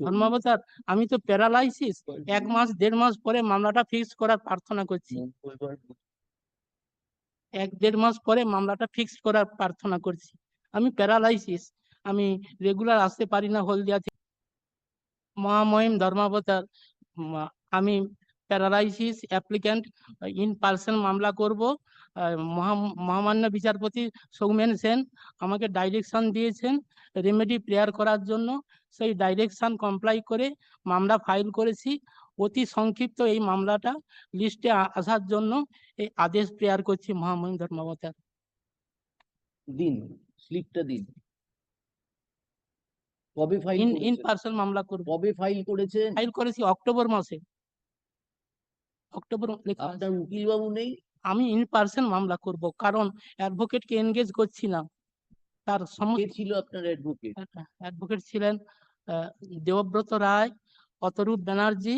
ধর্মাবতার আমি তো প্যারালাইসিস। এক মাস দেড় মাস পরে মামলাটা ফিক্স করার প্রার্থনা করছি। এক দেড় মাস পরে মামলাটা ফিক্স করার প্রার্থনা করছি। আমি প্যারালাইসিস আমি রেগুলার আসতে পারি না হলদিয়া থেকে। মহামহিম ধর্মাবতার আমি প্যারালাইসিস অ্যাপ্লিক্যান্ট ইন পার্সন মামলা করব। মহামান্য বিচারপতি সৌমেন সেন আমাকে ডাইরেকশন দিয়েছেন রেমেডি প্রেয়ার করার জন্য। সেই ডাইরেকশন কমপ্লাই করে মামলা ফাইল করেছি। অতি সংক্ষিপ্ত এই মামলাটা লিস্টে আসার জন্য এই আদেশ প্রেয়ার করছি মহামহিম ধর্মাবতার দিন স্লিপটা দিন। কবে ফাইল ইন ইন পার্সন মামলা করব। কবে ফাইল করেছেন ফাইল করেছি অক্টোবর মাসে। অক্টোবর লেখা আপনার উকিল বাবু নেই? আমি ইন পার্সন মামলা করব কারণ অ্যাডভোকেটকে এনগেজ করছি না। তার সমস্ত ছিল আপনার অ্যাডভোকেট অ্যাডভোকেট ছিলেন দেবব্রত রায় অতরূপ ব্যানার্জি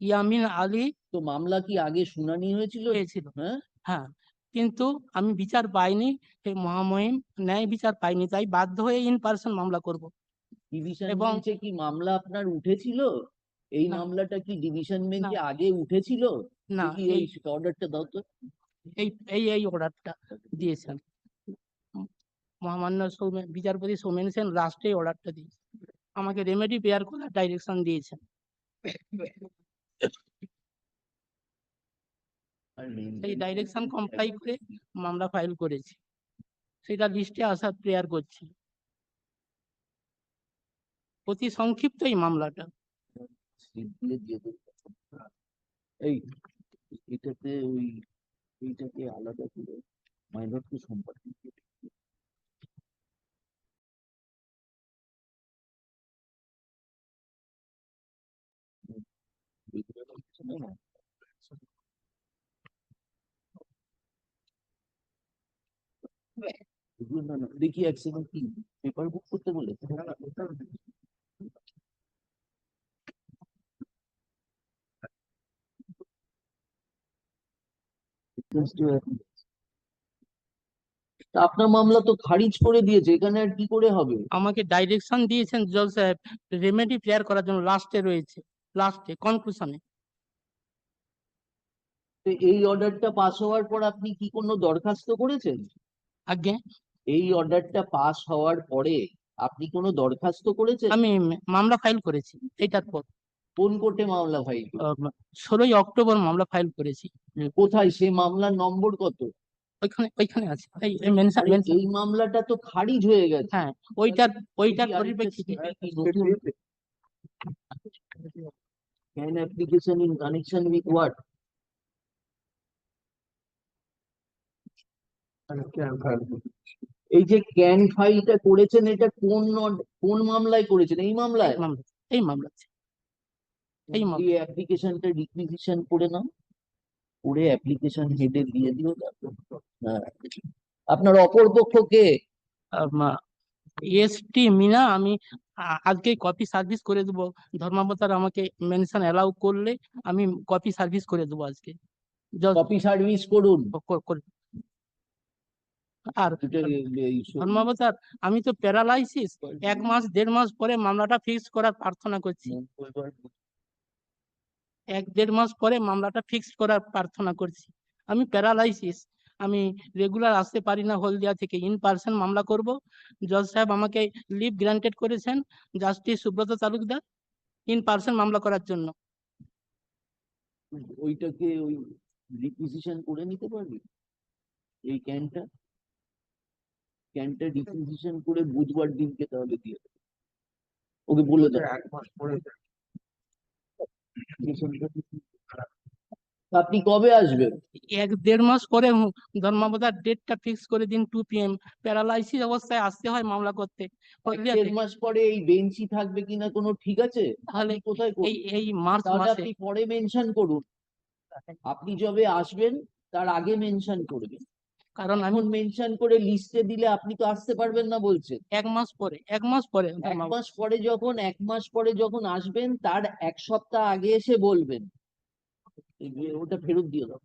ইয়ামিন আলী। তো মামলা কি আগে শুনানি হয়েছিল? হয়েছিল। হ্যাঁ। হ্যাঁ কিন্তু আমি বিচার পাইনি সেই মহামহিম ন্যায় বিচার পাইনি তাই বাধ্য হয়ে ইন পার্সন মামলা করব। ডিভিশন এবং- কি মামলা আপনার উঠেছিল? এই মামলাটা কি ডিভিশন বেঞ্চে আগে উঠেছিল? না এই অর্ডারটা দাও তো। এই এই এই অর্ডারটা দিয়েছেন। মহামান্য সৌমেন বিচারপতি সৌমেন সেন লাস্টে অর্ডারটা দিয়েছেন আমাকে রেমেডি পেয়ার করার ডাইরেকশন দিয়েছেন। সেই ডাইরেকশন কমপ্লাই করে মামলা ফাইল করেছি। সেটা লিস্টে আসার প্রেয়ার করছি। অতি সংক্ষিপ্ত এই মামলাটা। এই, এটাতে ওই, এইটাকে আলাদা করে মাইনর টু সম্পর্কে না না দেখি কি পেপার বুক করতে বলে তা আপনার মামলা তো খারিজ করে দিয়েছে এখানে আর কি করে হবে? আমাকে ডাইরেকশন দিয়েছেন জজ সাহেব রেমেডি প্রেয়ার করার জন্য লাস্টে রয়েছে লাস্টে কনক্লুশনে তো এই অর্ডারটা পাস হওয়ার পর আপনি কি কোনো দরখাস্ত করেছেন? আগে এই অর্ডারটা পাস হওয়ার পরে আপনি কোনো দরখাস্ত করেছেন? আমি মামলা ফাইল করেছি এটার পর। কোন কোর্টে মামলা ফাইল ষোলোই অক্টোবর মামলা ফাইল করেছি। কোথায়? সেই মামলার নম্বর কত? ওইখানে ওইখানে আছে। এই মেনশন আরে এই মামলাটা তো খারিজ হয়ে গেছে। হ্যাঁ ওইটার ওইটার পরিপ্রেক্ষিতে এটা কি নতুন Can application in এই যে ক্যান ফাইলটা করেছেন এটা কোন কোন মামলায় করেছেন? এই মামলায়? এই মামলা এই মামলা অ্যাপ্লিকেশনটা রিকুইজিশন করে নাও। করে অ্যাপ্লিকেশন হেডে দিয়ে দিও। হ্যাঁ। আপনার অপর পক্ষ কে এসটি মিনা আমি আজকে কপি সার্ভিস করে দেবো। ধর্মাবতার আমাকে মেনশন অ্যালাউ করলে আমি কপি সার্ভিস করে দেবো আজকে। কপি সার্ভিস করুন। কর- করে- আর ধর্মাবতার আমি তো প্যারালাইসিস। এক মাস দেড় মাস পরে মামলাটা ফিক্স করার প্রার্থনা করছি। এক দেড় মাস পরে মামলাটা ফিক্স করার প্রার্থনা করছি। আমি প্যারালাইসিস। আমি রেগুলার আসতে পারি না হলদিয়া থেকে। ইন পার্সন মামলা করব। জজ সাহেব আমাকে লিভ গ্রান্টেড করেছেন। Justice Subrata Talukdar in person মামলা করার জন্য। ওইটাকে ওই রিকুইজিশন করে নিতে পারবি? এই ক্যানটা ক্যানটা রিকুইজিশন করে বুধবার দিনকে তাহলে দিয়ে দেবে। ওকে বলে দাও এক মাস পরে আপনি কবে আসবেন? এক দেড় মাস পরে ধর্মাবতার ডেটটা ফিক্স করে দিন টু পিএম প্যারালাইসিস অবস্থায় আসতে হয় মামলা করতে। দেড় মাস পরে এই বেঞ্চই থাকবে কিনা কোনো ঠিক আছে? তাহলে কোথায় এই করবেন? এই মার্চ তাহলে মাসে। আপনি পরে মেনশন করুন। আপনি যবে আসবেন তার আগে মেনশন করবেন। কারণ এখন মেনশন করে লিস্টে দিলে আপনি তো আসতে পারবেন না বলছেন এক মাস পরে এক মাস পরে এক মাস পরে যখন এক মাস পরে যখন আসবেন তার এক সপ্তাহ আগে এসে বলবেন। ওটা ফেরত দিয়ে দাও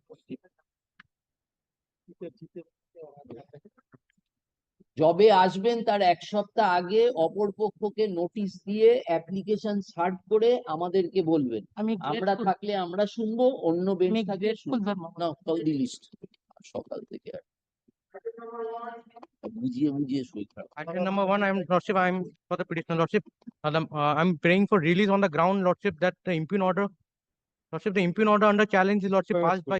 যবে আসবেন তার এক সপ্তাহ আগে অপর পক্ষকে নোটিশ দিয়ে অ্যাপ্লিকেশন সার্ট করে আমাদেরকে বলবেন। আমি আমরা থাকলে আমরা শুনব অন্য বেঞ্চ থাকলে গ্রেটফুল শুনব। ধর্মপদ না দি লিস্ট সকাল থেকে আর বুঝিয়ে বুঝিয়ে সই খারাপ Item number one, I'm Lordship, I'm for the petitioner Lordship. Uh, the, uh, I'm praying for release on the ground Lordship that the impugn order. Lordship, the impugn order under challenge Lordship First, passed by